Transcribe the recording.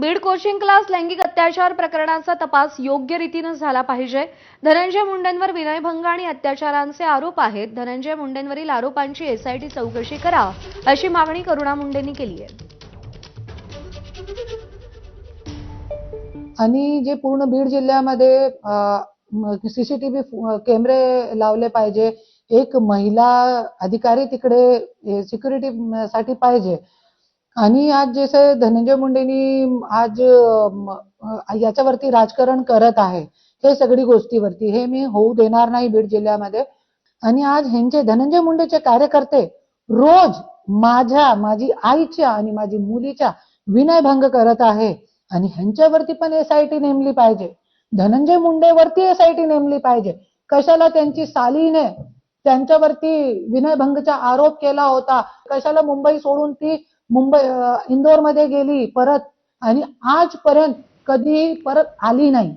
Beed coaching class लैंगिक अत्याचार प्रकरणाचा तपास योग्य रीतीनं झाला पाहिजे. धनंजय मुंडेंवर विनयभंग आणि अत्याचारांचे आरोप आहेत. धनंजय मुंडेंवरील आरोपांची एसआयटी चौकशी करा अशी मागणी करुणा मुंडेंनी केली आहे. आणि जे पूर्ण बीड जिल्ह्यामध्ये सीसीटीव्ही कॅमेरे लावले पाहिजे. एक महिला अधिकारी तिकडे सिक्युरिटी साठी पाहिजे. आणि आज जसे धनंजय मुंडेनी आज याच्यावरती राजकारण करत आहे हे सगळी गोष्टीवरती हे मी होऊ देणार नाही बीड जिल्ह्यामध्ये. आणि आज ह्यांचे धनंजय मुंडेचे कार्यकर्ते रोज माझ्या माझी आईच्या आणि माझी मुलीच्या विनयभंग करत आहे. आणि ह्यांच्यावरती पण एसआयटी नेमली पाहिजे. धनंजय मुंडेवरती एसआयटी नेमली पाहिजे. कशाला त्यांची सालीने त्यांच्यावरती विनयभंगचा आरोप केला होता? कशाला मुंबई सोडून ती मुंबई इंदोरमध्ये गेली परत आणि आजपर्यंत कधीही परत आली नाही.